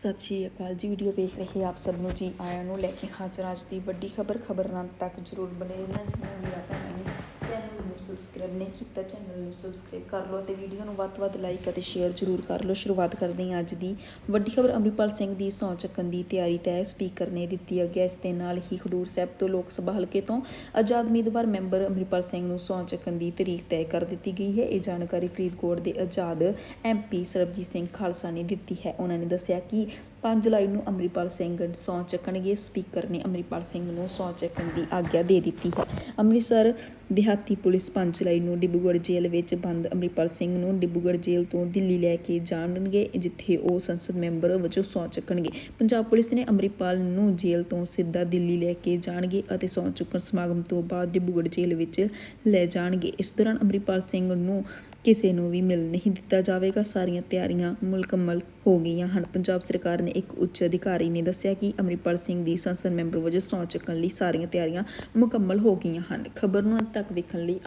ਸਤਿ ਸ਼੍ਰੀ ਅਕਾਲ ਜੀ ਵੀਡੀਓ ਵੇਖ ਰਹੇ ਆਪ ਸਭ ਨੂੰ ਜੀ ਆਇਆਂ ਨੂੰ ਲੈ ਕੇ ਹਾਜ਼ਰ ਅੱਜ ਦੀ ਵੱਡੀ ਖਬਰ ਖਬਰ ਤੱਕ ਜਰੂਰ ਬਣੇ ਰਹਿਣਾ ਜਿਨ੍ਹਾਂ ਵੀ ਆਪਾਂ ਨੇ ਸਬਸਕ੍ਰਾਈਬ ਨਹੀਂ ਕੀਤਾ ਚੈਨਲ ਨੂੰ ਸਬਸਕ੍ਰਾਈਬ ਕਰ ਲਓ ਤੇ ਵੀਡੀਓ ਨੂੰ ਵੱਧ ਤੋਂ ਵੱਧ ਲਾਈਕ ਅਤੇ ਸ਼ੇਅਰ ਜਰੂਰ ਕਰ ਲਓ। ਸ਼ੁਰੂਆਤ ਕਰਦੇ ਹਾਂ ਅੱਜ ਦੀ। ਵੱਡੀ ਖਬਰ, ਅੰਮ੍ਰਿਤਪਾਲ ਸਿੰਘ ਦੀ ਸਹੁੰ ਚੱਕਣ ਦੀ ਤਿਆਰੀ ਤੈਅ ਸਪੀਕਰ ਨੇ ਦਿੱਤੀ ਅੱਗੇ ਇਸ ਦੇ ਨਾਲ ਹੀ ਖਡੂਰ ਸਾਹਿਬ ਤੋਂ ਲੋਕ ਸਭਾ ਹਲਕੇ ਤੋਂ ਆਜ਼ਾਦ ਉਮੀਦਵਾਰ ਮੈਂਬਰ ਅੰਮ੍ਰਿਤਪਾਲ ਸਿੰਘ ਨੂੰ ਸਹੁੰ ਚੱਕਣ ਦੀ ਤਰੀਕ ਤੈਅ ਕਰ ਦਿੱਤੀ ਗਈ ਹੈ। ਇਹ ਜਾਣਕਾਰੀ ਫਰੀਦਕੋਟ ਦੇ ਆਜ਼ਾਦ ਐਮਪੀ ਸਰਬਜੀਤ ਸਿੰਘ ਖਾਲਸਾ ਨੇ ਦਿੱਤੀ ਹੈ। ਉਹਨਾਂ ਨੇ ਦੱਸਿਆ ਕਿ 5 ਜੁਲਾਈ ਨੂੰ ਅੰਮ੍ਰਿਤਪਾਲ ਸਿੰਘ ਸਹੁੰ ਚੱਕਣਗੇ। ਸਪੀਕਰ ਨੇ ਅੰਮ੍ਰਿਤਪਾਲ ਸਿੰਘ ਨੂੰ ਸਹੁੰ ਚੱਕਣ ਦੀ ਆਗਿਆ ਦੇ ਦਿੱਤੀ ਹੈ। ਅੰਮ੍ਰਿਤਸਰ ਦਿਹਾਤੀ ਪੁਲਿਸ 5 ਜੁਲਾਈ ਨੂੰ ਡਿਬਰੂਗੜ੍ਹ ਜੇਲ੍ਹ ਵਿੱਚ ਬੰਦ ਅੰਮ੍ਰਿਤਪਾਲ ਸਿੰਘ ਨੂੰ ਡਿਬਰੂਗੜ੍ਹ ਜੇਲ੍ਹ ਤੋਂ ਦਿੱਲੀ ਲੈ ਕੇ ਜਾਣਗੇ ਜਿੱਥੇ ਉਹ ਸੰਸਦ ਮੈਂਬਰ ਵਜੋਂ ਸਹੁੰ ਚੱਕਣਗੇ। ਪੰਜਾਬ ਪੁਲਿਸ ਨੇ ਅੰਮ੍ਰਿਤਪਾਲ ਨੂੰ ਜੇਲ੍ਹ ਤੋਂ ਸਿੱਧਾ ਦਿੱਲੀ ਲੈ ਕੇ ਜਾਣਗੇ ਅਤੇ ਸਹੁੰ ਚੁੱਕਣ ਸਮਾਗਮ ਤੋਂ ਬਾਅਦ ਡਿਬਰੂਗੜ੍ਹ ਜੇਲ੍ਹ ਵਿੱਚ ਲੈ ਜਾਣਗੇ। ਇਸ ਦੌਰਾਨ ਅੰਮ੍ਰਿਤਪਾਲ ਸਿੰਘ ਨੂੰ ਕਿਸੇ ਨੂੰ ਵੀ ਮਿਲ ਨਹੀਂ ਦਿੱਤਾ ਜਾਵੇਗਾ। ਸਾਰੀਆਂ ਤਿਆਰੀਆਂ ਮੁਕੰਮਲ ਹੋ ਗਈਆਂ ਹਨ। ਪੰਜਾਬ ਸਰਕਾਰ ਨੇ ਇੱਕ ਉੱਚ ਅਧਿਕਾਰੀ ਨੇ ਦੱਸਿਆ ਕਿ ਅੰਮ੍ਰਿਤਪਾਲ ਸਿੰਘ ਦੀ ਸੰਸਦ ਮੈਂਬਰ ਵਜੋਂ ਸਹੁੰ ਚੁੱਕਣ ਲਈ ਸਾਰੀਆਂ ਤਿਆਰੀਆਂ ਮੁਕੰਮਲ ਹੋ ਗਈਆਂ ਹਨ। ਖਬਰ ਨੂੰ ਤੱਕ ਵੇਖਣ ਲਈ